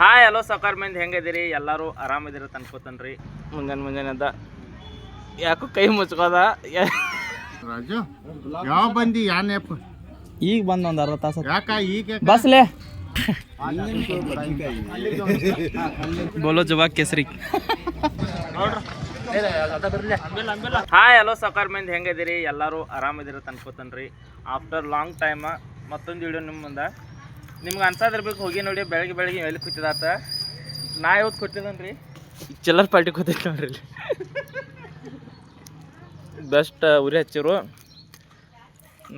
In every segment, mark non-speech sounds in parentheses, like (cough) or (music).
Hi hello ಸಕಾರ್ ಮಂದಿ ಹೆಂಗಿದ್ದೀರಿ? ಎಲ್ಲರೂ ಆರಾಮಿದ್ದೀರ ಅನ್ಕೋತನ್ರಿ. ಮುಂಜಾನೆ ಮುಂಜಾನೆ ಅದ ಯಾಕೋ ಕೈ ಮುಚ್ಕೋದ? ರಾಜು ಯಾವ ಬಂದಿ ಯಾನೆಪ್ಪ ಈಗ ಬಂದ ಒಂದು ಅರ್ಧ ತಾಸ. ಯಾಕ ಈಗ ಬಸ್ಲೆ ಬೋಲೋ ಜವಾಬ್ ಕೇಸರಿ. ಹಾಯ್ ಹಲೋ ಸೌಕಾರ ಮಂದಿ ಹೆಂಗಿದ್ದೀರಿ? ಎಲ್ಲರೂ ಆರಾಮಿದ್ದೀರ ಅನ್ಕೋತನ್ರಿ. ಆಫ್ಟರ್ ಲಾಂಗ್ ಟೈಮ್ ಮತ್ತೊಂದು ವಿಡಿಯೋ ನಿಮ್ಮ ಮುಂದೆ. ನಿಮ್ಗೆ ಅನ್ಸದಿರ್ಬೇಕು ಹೋಗಿ ನೋಡಿ ಬೆಳಗ್ಗೆ ಬೆಳಗ್ಗೆ ಎಲ್ಲಿ ಕೂತಿದಾತ ನಾ ಯಾವ್ದು ಕೂತಿದನ್ರಿ ಚಿಲ್ಲರ್ ಪಾರ್ಟಿ ಕೂತೈತೆ ನೋಡ್ರಿ ಇಲ್ಲಿ. ಬೆಸ್ಟ್ ಉರಿ ಹಚ್ಚಿರು.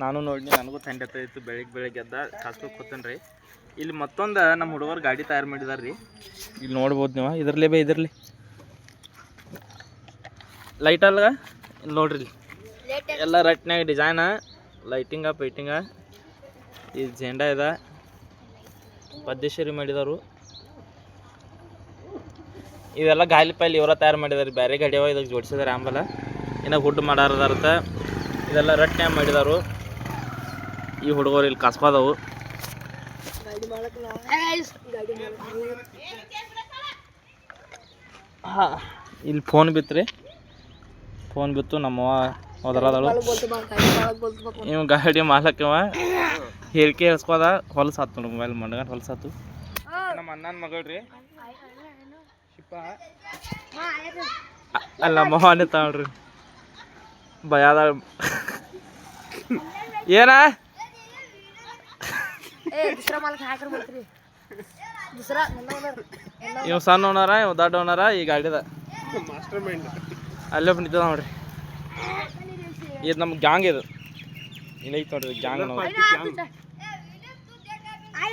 ನಾನು ನೋಡಿ ನನಗೂ ಥಂಡಿ ಇತ್ತು ಬೆಳಗ್ಗೆ ಬೆಳಗ್ಗೆ ಎದ್ದ ಕಾಸ್ಕೋಕ್ ಕೂತೇನೆ ರೀ ಇಲ್ಲಿ ಮತ್ತೊಂದು ನಮ್ಮ ಹುಡುಗರು ಗಾಡಿ ತಯಾರು ಮಾಡಿದಾರೆ ರೀ ಇಲ್ಲಿ ನೋಡ್ಬೋದು ನೀವು ಇದ್ರಲ್ಲಿ ಬೇ ಇದರಲ್ಲಿ. ಲೈಟ್ ಅಲ್ಲ ಇಲ್ಲಿ ನೋಡ್ರಿ ಎಲ್ಲ ರಟ್ನಾಗ ಡಿಸೈನ ಲೈಟಿಂಗ ಪೈಟಿಂಗ ಈ ಜೆಂಡಾ ಇದೆ. ಪದ್ಮೇಶ್ವರಿ ಮಾಡಿದವರು. ಇವೆಲ್ಲ ಗಾಲಿ ಪೈಲಿ ಇವರ ತಯಾರು ಮಾಡಿದಾರೆ ಬೇರೆ ಗಡಿಯವ ಇದಕ್ಕೆ ಜೋಡಿಸಿದಾರೆ ಆಂಬಲ ಇನ್ನು ಹುಡ್ ಮಾಡಾರದಾರತ್ತ. ಇದೆಲ್ಲ ರಟ್ನೆ ಮಾಡಿದಾರು. ಈ ಹುಡುಗರು ಇಲ್ಲಿ ಕಸ್ಬಾದವು ಹಾ ಇಲ್ಲಿ ಫೋನ್ ಬಿತ್ರಿ. ಫೋನ್ ಬಿತ್ತು ನಮ್ಮವ್ವ ಹೋದ್ರದಳು. ಇವ ಗಾಡಿ ಮಾಲಕ್ ಇವ. ಹೇಳಿಕೆ ಹಸ್ಕೋದ ಹೊಲಸು ಆತು ನೋಡಿ ಮೊಬೈಲ್ ಮಂಡಗಂಡು ಹೊಲಸು ಆತು. ನಮ್ಮ ಅಣ್ಣನ ಮಗಳ್ರಿ. ಶಿಪ್ಪ. ಅ- ಅಲ್ಲ ಮೊಹನೆ ತಗೊಳ್ರಿ ಭಯದ ಏನ? ಇವ್ ಸಣ್ಣ ಓನರ ಇವ್ ದೊಡ್ಡ ಓನರ ಈ ಗಾಡಿದ ಅಲ್ಲೇ ನಿಂತದ ನೋಡ್ರಿ. ಇದು ನಮ್ಮ ಗ್ಯಾಂಗ್ ಇದು. ಇಲ್ಲ ಐತಿ ನೋಡ್ರಿ. ಗ್ಯಾಂಗ್ ನಾವು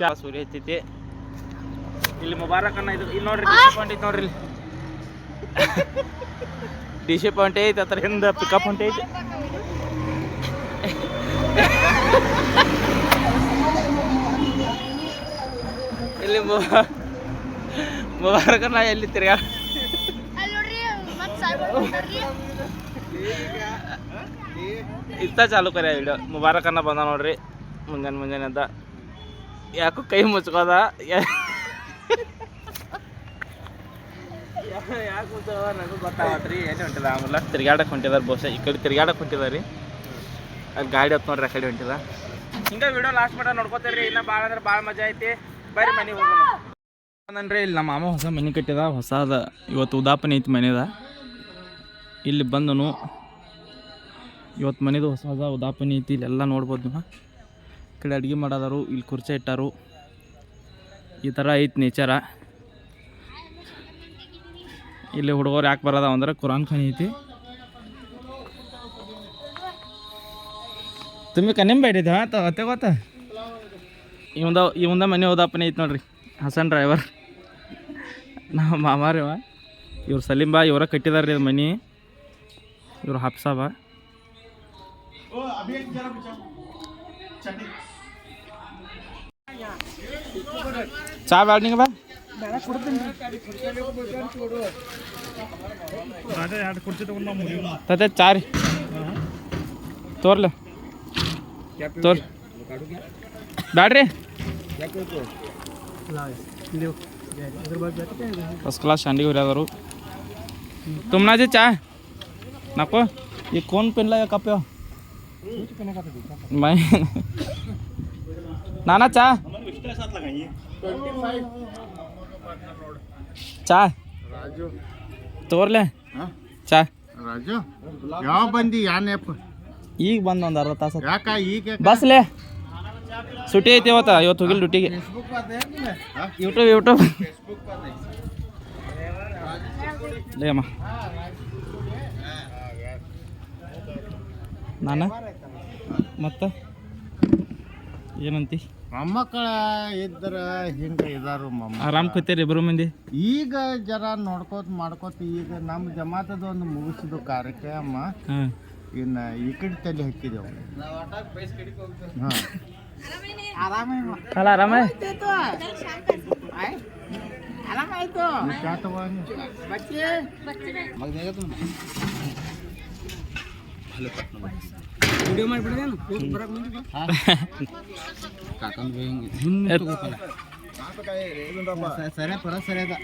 ಚಾ ಸೂರ್ಯ ಹತ್ತೈತಿ ಇಲ್ಲಿ ಮುಬಾರಕ್ ಅನ್ನ ಇದು ಇಲ್ಲಿ ನೋಡ್ರಿ ಡಿಶಿ ಪಾಯಿಂಟ್ ಐತಿ ನೋಡ್ರಿ ಡಿಶಿ ಪಾಯಿಂಟ್ ಐತಿ ಅದ್ರ ಹಿಂದ ಪಿಕಪ್ ಹೊಂಟ ಐತಿ. ಇಲ್ಲಿ ಮುಬಾರಕ್ ಅನ್ನ ಎಲ್ಲಿ ತಿರ್ಗಾ? ಇತ್ತ ಚಾಲು ಕರೆ ವಿಡಿಯೋ ಮುಬಾರಕ್ ಅನ್ನ ಬಂದ ನೋಡ್ರಿ ಮುಂಜಾನೆ ಮುಂಜಾನೆ ಅಂತ. ಯಾಕೋ ಕೈ ಮುಚ್ಕೋದ? ಯಾಕ ಮುಚ್ಚೋದ ನನಗೂ ಗೊತ್ತಾಗತ್ರಿ ಎಲ್ಲಿ ಹೊಂಟಿದ? ಆಮೇಲೆ ತಿರ್ಗಾಡಕ್ಕೆ ಹೊಂಟಿದಾರೆ ಬಹುಶಃ. ಈ ಕಡೆ ತಿರ್ಗಾಡಕ್ಕೆ ಹೊಂಟಿದಾರೆ ರೀ. ಅಲ್ಲಿ ಗಾಡಿ ಹತ್ತು ನೋಡ್ರಿ ಆ ಕಡೆ ಹೊಂಟಿದ. ಹಿಂಗೆ ವಿಡಿಯೋ ಲಾಸ್ಟ್ ಮಟ್ಟ ನೋಡ್ಕೋತೀರಿ ಇನ್ನ ಭಾಳ ಅಂದ್ರೆ ಭಾಳ ಮಜಾ ಐತಿ. ಬರ್ರಿ ಮನೆಗೆ ಹೋಗೋಣ. ಇಲ್ಲಿ ನಮ್ಮ ಮಾಮ ಹೊಸ ಮನೆ ಕಟ್ಟಿದ. ಹೊಸದ ಇವತ್ತು ಉದಾಪನೆ ಐತಿ ಮನೆದ. ಇಲ್ಲಿ ಬಂದನು. ಇವತ್ತು ಮನೆದು ಹೊಸ ಹೊಸ ಉದಾಪನೆ ಐತಿ. ಇಲ್ಲೆಲ್ಲ ನೋಡ್ಬೋದು ಕಡೆ ಅಡುಗೆ ಮಾಡೋದಾರು ಇಲ್ಲಿ ಕುರ್ಚೆ ಇಟ್ಟಾರು. ಈ ಥರ ಐತೆ ನೇಚರ. ಇಲ್ಲಿ ಹುಡುಗರು ಯಾಕೆ ಬರೋದ ಅಂದ್ರೆ ಕುರಾನ್ ಖಾನಿ ಐತಿ ತುಂಬಿ ಕನ್ನಿಂಬ ಹಿಡಿದ ಅತ್ತೆ ಗೊತ್ತ? ಇವಂದ ಇವಂದ ಮನೆ ಓದಪ್ಪನೇ ಐತಿ ನೋಡ್ರಿ. ಹಸನ್ ಡ್ರೈವರ್. ನಮ್ಮ ಮಾಮಾರಿವ. ಇವ್ರು ಸಲೀಂ ಬಾ, ಇವರ ಕಟ್ಟಿದಾರ ರೀ ಮನೆ. ಇವ್ರು ಹಪ್ಸಾಬ ಚಾ ಬ್ಯಾಡ ನಿಂಗೆ ಬಾ ತತೆ ಚಾ ರೀ ತೋರ್ಲ ತೋರ್ ಬ್ಯಾಡ್ರಿ फर्स्ट क्लास शांडी हो रहा तुम ना जे चाय नको ये कौन पेनला या कप मैं (laughs) नाना चाय चाय ರಾಜು. ತೋರ್ಲೆ. ಹಾ? ಚಾಯ್ ರಾಜು ಯಾವ ಬಂದಿ ಯಾನೆಪ್ಪ ಈಗ ಬಂದ ಒಂದು ಅರ್ಧ ತಾಸು. ಯಾಕ ಈಗ ಬಸ್ಲೆ. ಸುಟಿ ಐತಿ ಇವತ್ತು ಇವತ್ತು ಹೋಗಿಲ್ಲ ಡ್ಯೂಟಿಗೆ. ಯೂಟ್ಯೂಬ್ ಯೂಟ್ಯೂಬ್ ಅಮ್ಮ. ನಾನು? ಮತ್ತೆ? ಏನಂತಿ? ಮೊಮ್ಮಕ್ಕಳ ಇದ್ರ ಹಿಂಗ ಇದಾರು ಮೊಮ್ಮ. ಆರಾಮ್ ಕೂತೀರಿ ಇಬ್ರು ಮಂದಿ? ಈಗ ಜರ ನೋಡ್ಕೋತ ಮಾಡ್ಕೋತ ಈಗ ನಮ್ಮ ಜಮಾತದ ಒಂದು ಮುಗಿಸಿದ ಕಾರ್ಯಕ್ರಮ ಹಾಂ. ಇನ್ನ ಈ ಕಡೆ ತಲೆ ಹಾಕಿದೆವು ಆರಾಮ ಅಲ್ಲ ಆರಾಮ? ಸರಿ ಪರ ಸರಿ ಅದ.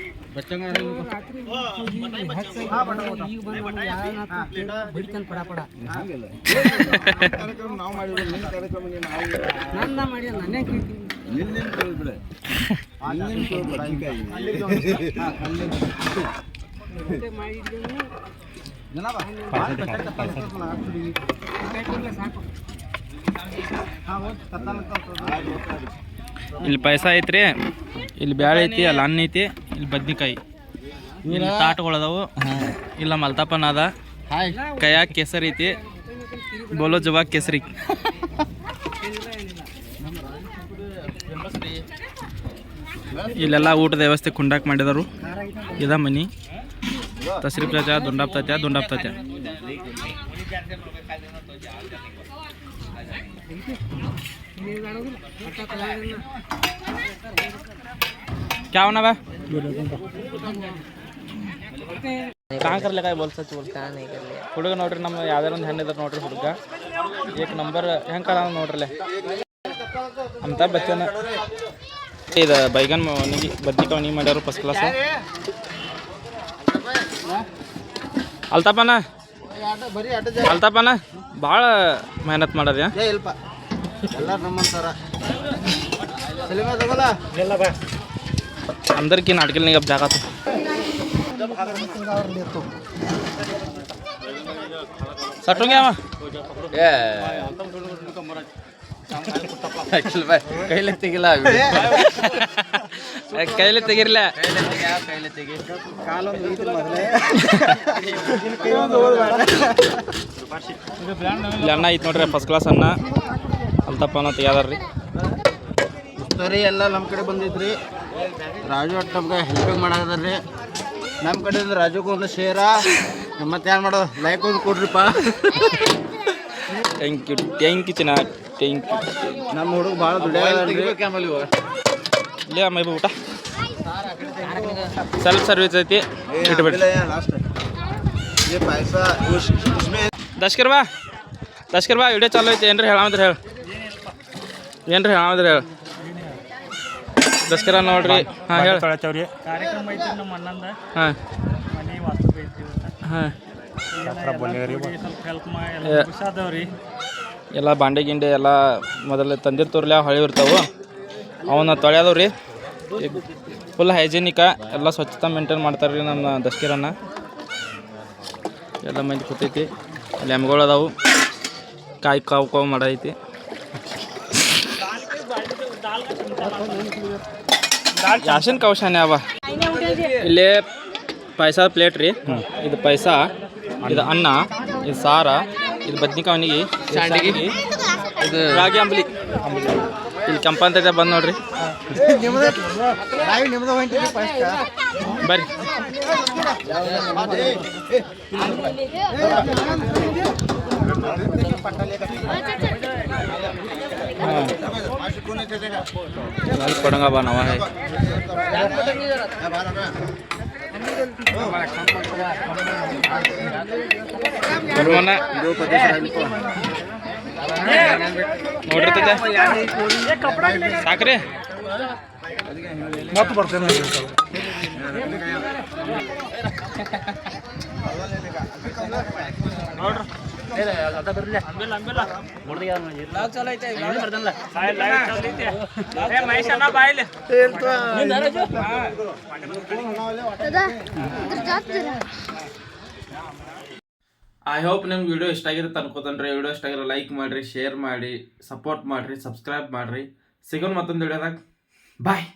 ಇಲ್ಲಿ ಪಾಯಸ ಐತ್ರಿ ಇಲ್ಲಿ ಬ್ಯಾಳೆ ಐತಿ ಅಲ್ಲಿ ಅನ್ನ ಐತಿ ಇಲ್ಲಿ ಬದ್ನಿಕಾಯಿ. ಇಲ್ಲಿ ತಾಟ್ಗಳದಾವು ಇಲ್ಲ ಮಲ್ತಾಪನ ಅದ. ಕೈಯಾಗ ಕೇಸರಿ ಐತಿ. ಬೋಲೋ ಜವಾಗ್ ಕೇಸರಿ. ಇಲ್ಲೆಲ್ಲ ಊಟದ ವ್ಯವಸ್ಥೆ ಕುಂಡಾಕ್ ಮಾಡಿದರು ಇದ ಮನಿ. ತಸ್ರಿ ಪ್ರಜಾ ದುಂಡಾಪ್ತತ್ಯ ದುಂಡಾಪ್ತತ್ಯ क्या होना बा कहाँ कर लेगा बोल सच बोल ಹುಡುಗ ನೋಡ್ರಿ ನಮ್ಮ ಯಾವ್ದಾರ ಒಂದು ಹೆಣ್ಣು ಇದಾರೆ ನೋಡ್ರಿ ಹುಡುಗ ಏಕ್ ನಂಬರ್ ಹೆಂಗೆ ಕಾಲ ನೋಡ್ರಲ್ಲ ಅಮಿತಾಬ್ ಬಚ್ಚನ್ ಇದು ಬೈಗನ್ ಒಣಗಿ ಬದ್ನಿಕಾಯಿ ಒಣಗಿ ಮಾಡ್ಯಾರು ಫಸ್ಟ್ ಕ್ಲಾಸ್ ಅಲ್ತಪ್ಪನ ಅಲ್ತಪ್ಪನ ಭಾಳ ಮೆಹನತ್ ಮಾಡೋದ್ಯಾ? ಅಂದ್ರಕಿ ಎಲ್ಲರೂ ನಮ್ಮಂತಾರ ಜಾಗ ಅವ? ಏ. ಕೈಲೆ ಕೈಲೇ ತೆಗಿಲ್ಲ ಕೈಲೇ ತೆಗಿರ್ಲ. ಕೈಲೇ ಇಲ್ಲಿ ಅಣ್ಣ ಐತೆ ನೋಡ್ರಿ ಫಸ್ಟ್ ಕ್ಲಾಸ್ ಅಣ್ಣ. ಅಂತಪ್ಪ ಅನ್ನ ತೆಗ್ಯಾದ್ರಿ ಸರಿ ಎಲ್ಲ ನಮ್ಮ ಕಡೆ ಬಂದಿದ್ರಿ. ರಾಜು ಅಟ್ ನಮ್ಗೆ ಹೆಲ್ಪಿಂಗ್ ಮಾಡಾಕದ್ರಿ ನಮ್ಮ ಕಡೆಯಿಂದ ರಾಜುಗೂ ಒಂದು ಶೇರ. ಮತ್ತೆ ಏನು ಮಾಡೋದು ಲೈಕ್ ಒಂದು ಕೊಡ್ರಿಪ್ಪ. ಥ್ಯಾಂಕ್ ಯು ಥ್ಯಾಂಕ್ ಯು ಚೆನ್ನಾಗಿ ಥ್ಯಾಂಕ್ ಯು ನಮ್ಮ ಹುಡುಗ ಭಾಳ ದುಡ್ಡು ಅಮ್ಮ ಇಬ್ಬ ಊಟ. ಸೆಲ್ಫ್ ಸರ್ವಿಸ್ ಐತಿ ಇಟ್ಬಿಡಿ. ದಶ್ಕರ್ ಬಾ. ದಶ್ಕರ್ ಬಾ ವಿಡಿಯೋ ಚಾಲು ಐತಿ. ಏನ್ರಿ ಹೇಳಂದ್ರೆ ಹೇಳ. ಏನ್ರಿ ಹೇಳಂದ್ರೆ ಹೇಳ. ದಸ್ಕರ ನೋಡ್ರಿ. ಹಾಂ ಹೇಳಿ. ಕಾರ್ಯಕ್ರಮ ಐತಿ ನಮ್ಮ ಅಣ್ಣಂದ. ಹಾಂ. ಮನೆ ವಾಸ್ತವ ಐತಿ ಹಾಂ. ಸ್ವಲ್ಪ ಹೆಲ್ಪ್ ಮಾಡಿ ಎಲ್ಲ ಬಾಂಡೆ ಗಿಂಡೆ ಎಲ್ಲ ಮೊದಲು ತಂದಿರ್ತವ್ರಲ್ಲ ಹೊಳೆ ಇರ್ತಾವೆ. ಅವನ್ನ ತೊಳ್ಯಾದವ್ರಿ ಫುಲ್ ಹೈಜೀನಿಕ ಎಲ್ಲ ಸ್ವಚ್ಛತಾ ಮೇಂಟೈನ್ ಮಾಡ್ತಾರೆ ರೀ ನಮ್ಮ ದಸ್ಕಿರನ್ನ. ಎಲ್ಲ ಮಂದಿ ಕೂತೈತಿ. ಎಮ್ಗಳು ಅದಾವು. ಕಾಯಿ ಕಾವು ಕಾವು ಮಾಡೈತಿ. ಯಾಶನ್ ಕೌಶಾನೆ ಅವ? ಇಲ್ಲಿ ಪಾಯಸ ಪ್ಲೇಟ್ ರೀ. ಇದು ಪಾಯಸ, ಇದು ಅನ್ನ, ಇದು ಸಾರ. ಇದು ಬದ್ನಿಕಾಯಿ ಶಾಂಡಿಗೆ. ಇದು ರಾಗಿ ಅಂಬಲಿ. ಇಲ್ಲಿ ಕೆಂಪಂತ ಬಂದು ನೋಡ್ರಿ. ಬರ್ರಿ. ಕೊಡಂಗ ಬಾ ನವ. ನೋಡಿರ್ತೈತೆ. ಸಾಕ್ರಿ. ಮತ್ತೆ ಬರ್ತೇನೆ ಐ ಹೋಪ್ ನಿಮ್ಗೆ ವಿಡಿಯೋ ಇಷ್ಟ ಆಗಿರುತ್ತೆ ಅನ್ಕೋತನ್ರಿ ವಿಡಿಯೋ ಇಷ್ಟ ಆಗಿರೋ ಲೈಕ್ ಮಾಡ್ರಿ ಶೇರ್ ಮಾಡಿ ಸಪೋರ್ಟ್ ಮಾಡ್ರಿ ಸಬ್ಸ್ಕ್ರೈಬ್ ಮಾಡ್ರಿ. ಸಿಗೋಣ ಮತ್ತೊಂದು ವಿಡಿಯೋದಾಗ ಬಾಯ್